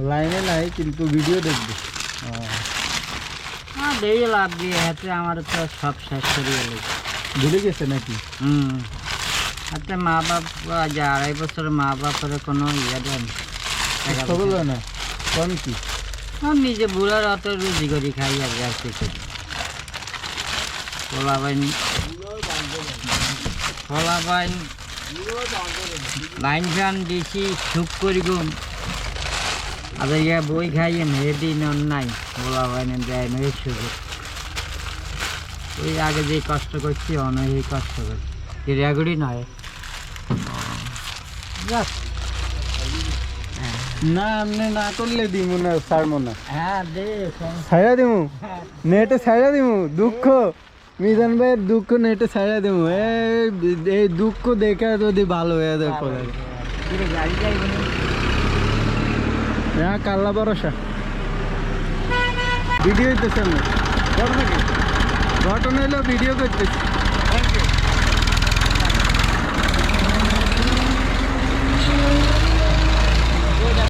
লাইনে নাই কিন্তু ভিডিও দেখবে। হ্যাঁ দেই লাভ দিয়ে হাতে আমার তো সব শেষ করিয়ে এলো ভুলে গেছে নাকি? হুম। হাতে মা বাপ আজ আড়াই বছর মা বাপের কোনো ইয়ে দেন খবর না কোন কি? নিজে বুড়ার অত রুজি করি খাই আর কি করি। পোলা বাইন পোলা বাইন লাইন ফ্যান দিছি সুখ করি গুম ইয়া বই খাইয়ে মেহেদি নন নাই পোলা বাইনে দেয় মেয়ে সুখ ওই আগে যে কষ্ট করছি অনেক কষ্ট করছি। ক্রিয়াগুড়ি নয়। না আপনি না করলে দিমু না ছাড়বো না। হ্যাঁ ছাড়া দিমু? নেটে ছাড়া দিমু? দুঃখ। মিজান ভাইয়ের দুঃখ নেটে ছাড়া দিমু। এই এই দুঃখ দেখে যদি ভালো হয়ে যায়। না হ্যাঁ কাল্লা ভরসা। ভিডিও হইতেছে না ঘটনা হইল ভিডিও করতেছি।